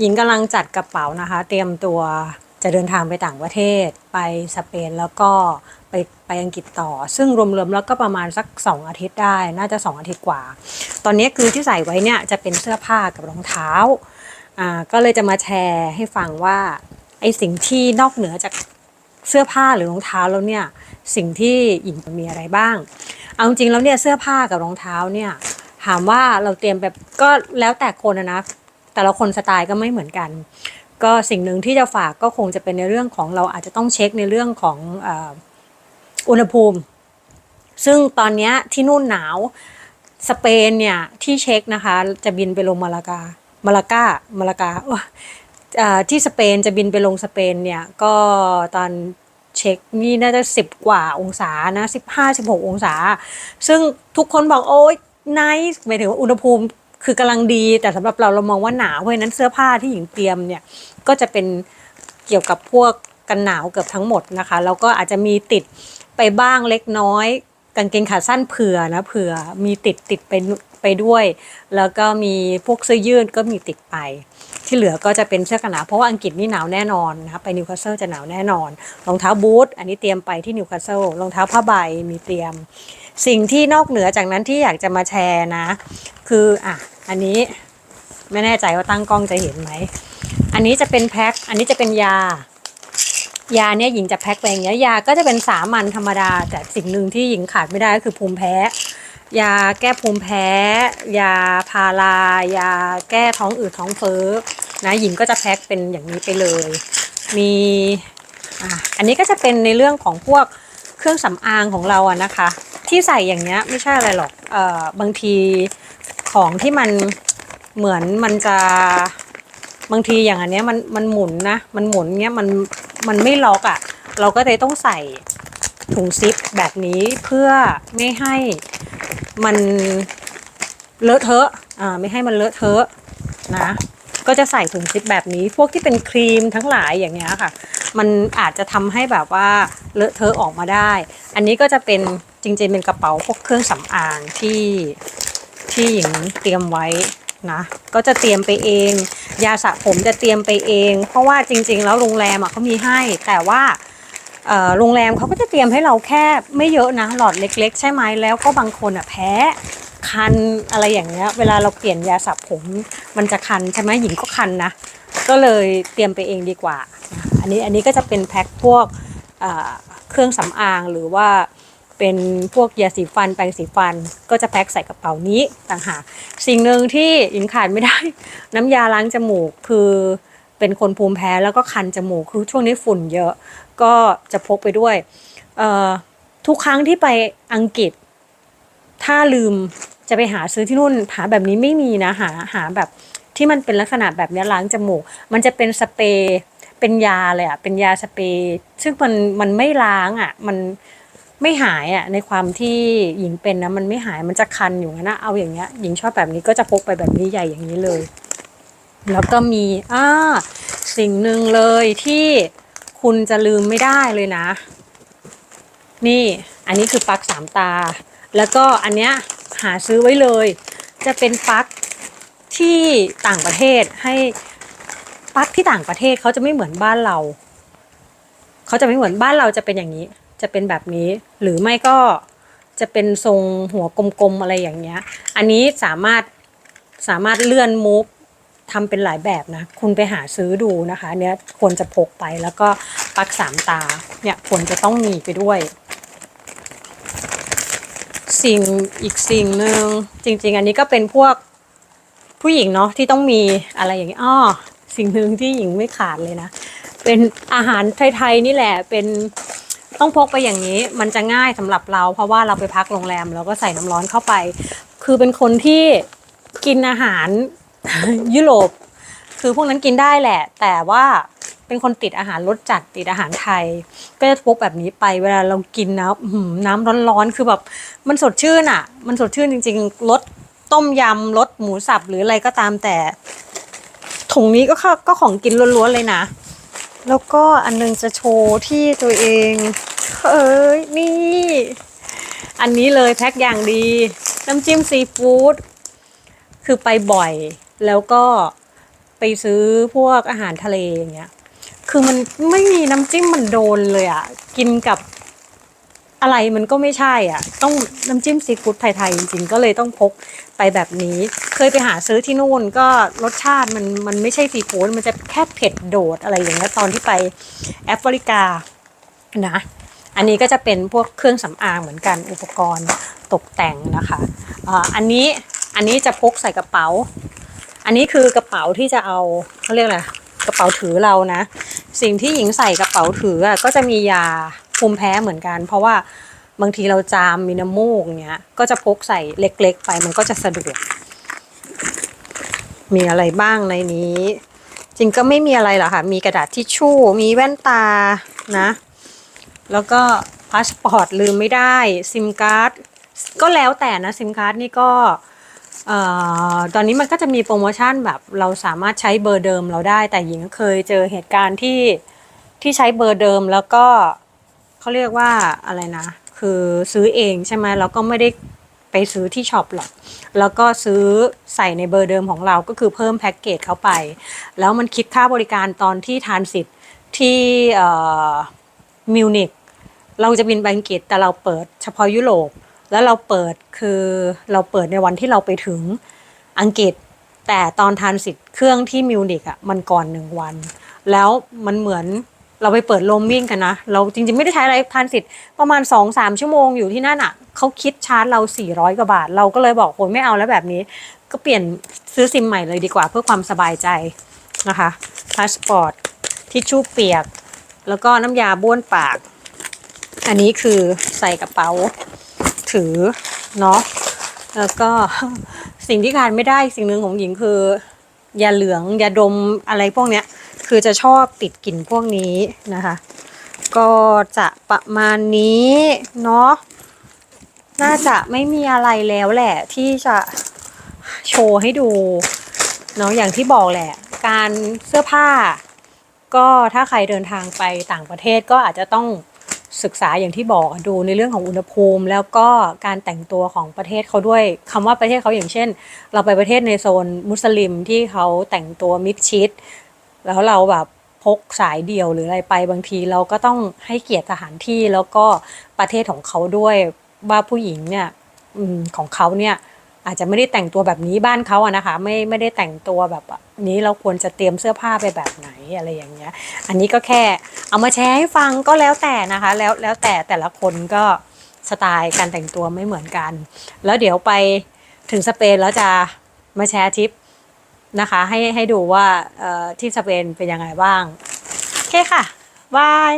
หญิงกำลังจัดกระเป๋านะคะ เตรียมตัวจะเดินทางไปต่างประเทศ ไปสเปนแล้วก็ไปไปอังกฤษต่อ ซึ่งรวมๆแล้วก็ประมาณสัก 2 อาทิตย์ได้ น่าจะ 2 อาทิตย์กว่า ตอนนี้คือที่ใส่ไว้เนี่ยจะเป็นเสื้อผ้ากับรองเท้าอ่าก็เลยจะมาแชร์ให้ฟังว่าไอสิ่งที่นอกเหนือจากเสื้อผ้าหรือรองเท้าแล้วเนี่ยสิ่งที่หญิงมีอะไรบ้าง เอาจริงๆแล้วเนี่ยเสื้อผ้ากับรองเท้าเนี่ยถามว่าเราเตรียมแบบก็แล้วแต่คนนะนะ แต่ละคนสไตล์ก็ไม่เหมือนกัน ก็สิ่งหนึ่งที่จะฝากก็คงจะเป็นในเรื่องของเราอาจจะต้องเช็คในเรื่องของอุณหภูมิ ซึ่งตอนนี้ที่นู่นหนาวสเปนเนี่ยที่เช็คนะคะจะบินไปลงมาลากามาลากามาลากาที่สเปนจะบินไปลงสเปนเนี่ยก็ตอนเช็คนี่น่าจะสิบกว่าองศานะสิบห้าสิบหกองศา ซึ่งทุกคนบอกโอ๊ยไนส์หมายถึงว่าอุณหภูมิ คือกำลังดีแต่สำหรับเราเรามองว่าหนาวเพราะฉะนั้นเสื้อผ้าที่หญิงเตรียมเนี่ยก็จะเป็นเกี่ยวกับพวกกันหนาวเกือบทั้งหมดนะคะแล้วก็อาจจะมีติดไปบ้างเล็กน้อย กางเกงขาสั้นเผื่อนะเผื่อมีติดติดไปไปด้วย แล้วก็มีพวกเสื้อยืดก็มีติดไป ที่เหลือก็จะเป็นเสื้อกันหนาวเพราะว่าอังกฤษนี่หนาวแน่นอนนะคะไปนิวคาสเซิลจะหนาวแน่นอนรองเท้าบูทอันนี้เตรียมไปที่นิวคาสเซิลรองเท้าผ้าใบมีเตรียม สิ่งที่นอกเหนือจากนั้นที่อยากจะมาแชร์นะ คืออะ อันนี้ไม่แน่ใจว่าตั้งกล้องจะเห็นไหม อันนี้จะเป็นแพ็ค อันนี้จะเป็นยา ยาเนี่ยหญิงจะแพ็คไปอย่างเงี้ย ยาก็จะเป็นสามัญธรรมดา แต่สิ่งหนึ่งที่หญิงขาดไม่ได้ก็คือภูมิแพ้ ยาแก้ภูมิแพ้ ยาพารา ยาแก้ท้องอืดท้องเฟ้อ นะหญิงก็จะแพ็คเป็นอย่างนี้ไปเลย มีอะอันนี้ก็จะเป็นในเรื่องของพวกเครื่องสำอางของเราอะนะคะ ที่ใส่อย่างเงี้ยไม่ใช่อะไรหรอก เอ่อบางที ของที่มันเหมือนมันจะบางทีอย่างอันเนี้ยมันมันหมุนนะมันหมุนเงี้ยมันมันไม่ล็อกอะ่ะ เราก็เลยต้องใส่ถุงซิปแบบนี้เพื่อไม่ให้มันเลอะเทอะอ่าไม่ให้มันเลอะเทอะนะ ก็จะใส่ถุงซิปแบบนี้ พวกที่เป็นครีมทั้งหลายอย่างเงี้ยค่ะ มันอาจจะทำให้แบบว่าเลอะเทอะออกมาได้ อันนี้ก็จะเป็นจริงๆเป็นกระเป๋าพวกเครื่องสำอางที่ ที่หญิงเตรียมไว้นะก็จะเตรียมไปเอง ยาสระผมจะเตรียมไปเอง เพราะว่าจริง ๆ แล้วโรงแรมอะเขามีให้ แต่ว่าโรงแรมเขาก็จะเตรียมให้เราแค่ไม่เยอะนะหลอดเล็ก ๆ ใช่ไหมแล้วก็บางคนอะแพ้คันอะไรอย่างเงี้ยเวลาเราเปลี่ยนยาสระผมมันจะคันใช่ไหมหญิงก็คันนะก็เลยเตรียมไปเองดีกว่า อันนี้อันนี้ก็จะเป็นแพ็คพวกเอ่อเครื่องสำอางหรือว่า เป็นพวกยาสีฟันแปรงสีฟันก็จะแพ็คใส่กระเป๋านี้ต่างหากสิ่งหนึ่งที่อิงขาดไม่ได้ น้ำยาล้างจมูกคือเป็นคนภูมิแพ้แล้วก็คันจมูกคือช่วงนี้ฝุ่นเยอะก็จะพกไปด้วยทุกครั้งที่ไปอังกฤษ ถ้าลืมจะไปหาซื้อที่นู่นหาแบบนี้ไม่มีนะหาหาแบบที่มันเป็นลักษณะแบบนี้ล้างจมูก มันจะเป็นสเปรย์เป็นยาเลยอะเป็นยาสเปรย์ซึ่งมันมันไม่ล้างอะมัน ไม่หายอะในความที่หญิงเป็นนะมันไม่หายมันจะคันอยู่นนะเอาอย่างเงี้ยหญิงชอบแบบนี้ก็จะพกไปแบบนี้ใหญ่อย่างนี้เลย แล้วก็มีอ่าสิ่งหนึ่งเลยที่คุณจะลืมไม่ได้เลยนะ นี่ อันนี้คือปลั๊กสามตา แล้วก็อันเนี้ยหาซื้อไว้เลย จะเป็นปลั๊กที่ต่างประเทศให้ปลั๊กที่ต่างประเทศเขาจะไม่เหมือนบ้านเรา เขาจะไม่เหมือนบ้านเราจะเป็นอย่างนี้ จะเป็นแบบนี้ หรือไม่ก็จะเป็นทรงหัวกลมๆอะไรอย่างเงี้ย อันนี้สามารถสามารถเลื่อนมูฟทำเป็นหลายแบบนะ คุณไปหาซื้อดูนะคะ เนี้ยควรจะพกไปแล้วก็ปักสามตา เนี่ยควรจะต้องมีไปด้วย สิ่งอีกสิ่งหนึ่งจริง ๆ อันนี้ก็เป็นพวกผู้หญิงเนาะที่ต้องมีอะไรอย่างนี้อ้อสิ่งหนึ่งที่หญิงไม่ขาดเลยนะ เป็นอาหารไทยๆนี่แหละเป็น ต้องพกไปอย่างนี้มันจะง่ายสำหรับเรา เพราะว่าเราไปพักโรงแรมเราก็ใส่น้ำร้อนเข้าไป คือเป็นคนที่กินอาหารยุโรป คือพวกนั้นกินได้แหละ แต่ว่าเป็นคนติดอาหารรสจัดติดอาหารไทย ก็จะพกแบบนี้ไปเวลาเรากินนะอื้อหือน้ำร้อนๆคือแบบมันสดชื่นอะ มันสดชื่นจริงๆรสต้มยำรสหมูสับหรืออะไรก็ตามแต่ถุงนี้ก็ข้าก็ของกินล้วนๆเลยนะ แล้วก็อันนึงจะโชว์ที่ตัวเอง เอ้ยนี่ อันนี้เลยแพ็คอย่างดี น้ำจิ้มซีฟู้ดคือไปบ่อย แล้วก็ไปซื้อพวกอาหารทะเลอย่างเงี้ย คือมันไม่มีน้ำจิ้มมันโดนเลยอะกินกับ อะไรมันก็ไม่ใช่อะ ต้องน้ำจิ้มซีฟู้ดไทยๆจริงๆ ก็เลยต้องพกไปแบบนี้ เคยไปหาซื้อที่นู่นก็รสชาติมันมันไม่ใช่ซีฟู้ดมันจะแค่เผ็ดโดดอะไรอย่างเงี้ยตอนที่ไปแอฟริกานะอันนี้ก็จะเป็นพวกเครื่องสำอางเหมือนกันอุปกรณ์ตกแต่งนะคะอ่าอันนี้อันนี้จะพกใส่กระเป๋า อันนี้คือกระเป๋าที่จะเอาเขาเรียกอะไรกระเป๋าถือเรานะ สิ่งที่หญิงใส่กระเป๋าถืออะก็จะมียา ภูมิแพ้เหมือนกัน เพราะว่าบางทีเราจามมีน้ำมูกเนี้ย ก็จะพกใส่เล็ก ๆ ไปมันก็จะสะดวก มีอะไรบ้างในนี้ จริงก็ไม่มีอะไรหรอกค่ะ มีกระดาษทิชชู่ มีแว่นตานะ แล้วก็พาสปอร์ตลืมไม่ได้ ซิมการ์ดก็แล้วแต่นะซิมการ์ดนี่ก็อตอนนี้มันก็จะมีโปรโมชั่นแบบเราสามารถใช้เบอร์เดิมเราได้ แต่หญิงเคยเจอเหตุการณ์ที่ที่ใช้เบอร์เดิมแล้วก็ เขาเรียกว่าอะไรนะ คือซื้อเองใช่ไหมแล้วก็ไม่ได้ไปซื้อที่ช็อปหรอก แล้วก็ซื้อใส่ในเบอร์เดิมของเราก็คือเพิ่มแพ็กเกจเข้าไป แล้วมันคิดค่าบริการตอนที่ทานสิทธิ์ที่มิวนิกเราจะบินไปอังกฤษแต่เราเปิดเฉพาะยุโรป แล้วเราเปิดคือเราเปิดในวันที่เราไปถึงอังกฤษ แต่ตอนทานสิทธิ์เครื่องที่มิวนิกอะมันก่อนหนึ่งวัน แล้วมันเหมือน เราไปเปิดโรมวิ่งกันนะ เราจริงๆไม่ได้ใช้อะไรทานสิทธิ์ประมาณ2-3ชั่วโมงอยู่ที่นั่นอะเขาคิดชาร์จเรา 400 กว่าบาท เราก็เลยบอกโอยไม่เอาแล้วแบบนี้ ก็เปลี่ยนซื้อซิมใหม่เลยดีกว่าเพื่อความสบายใจนะคะพาสปอร์ตทิชชู่เปียก แล้วก็น้ำยาบ้วนปาก อันนี้คือใส่กระเป๋าถือเนาะแล้วก็สิ่งที่ขาดไม่ได้สิ่งหนึ่งของหญิงคือยาเหลืองยาดมอะไรพวกเนี้ย คือจะชอบติดกลิ่นพวกนี้นะคะ ก็จะประมาณนี้เนาะน่าจะไม่มีอะไรแล้วแหละ ที่จะโชว์ให้ดูเนาะอย่างที่บอกแหละ การเสื้อผ้า ก็ถ้าใครเดินทางไปต่างประเทศก็อาจจะต้องศึกษาอย่างที่บอกดูในเรื่องของอุณหภูมิ แล้วก็การแต่งตัวของประเทศเขาด้วยคำว่าประเทศเขาอย่างเช่น เราไปประเทศในโซนมุสลิมที่เขาแต่งตัวมิดชิด แล้วเราแบบพกสายเดี่ยวหรืออะไรไปบางทีเราก็ต้องให้เกียรติสถานที่แล้วก็ประเทศของเขาด้วยว่าผู้หญิงเนี่ยอของเขาเนี่ยอาจจะไม่ได้แต่งตัวแบบนี้บ้านเขาอะนะคะ ไม่ไม่ได้แต่งตัวแบบนี้เราควรจะเตรียมเสื้อผ้าไปแบบไหนอะไรอย่างเงี้ย อันนี้ก็แค่เอามาแชร์ให้ฟังก็แล้วแต่นะคะ แล้วแล้วแต่แต่ละคนก็สไตล์การแต่งตัวไม่เหมือนกัน แล้วเดี๋ยวไปถึงสเปนแล้วจะมาแชร์ทิป นะคะให้ให้ดูว่าที่สเปนเป็นยังไงบ้าง โอเคค่ะบาย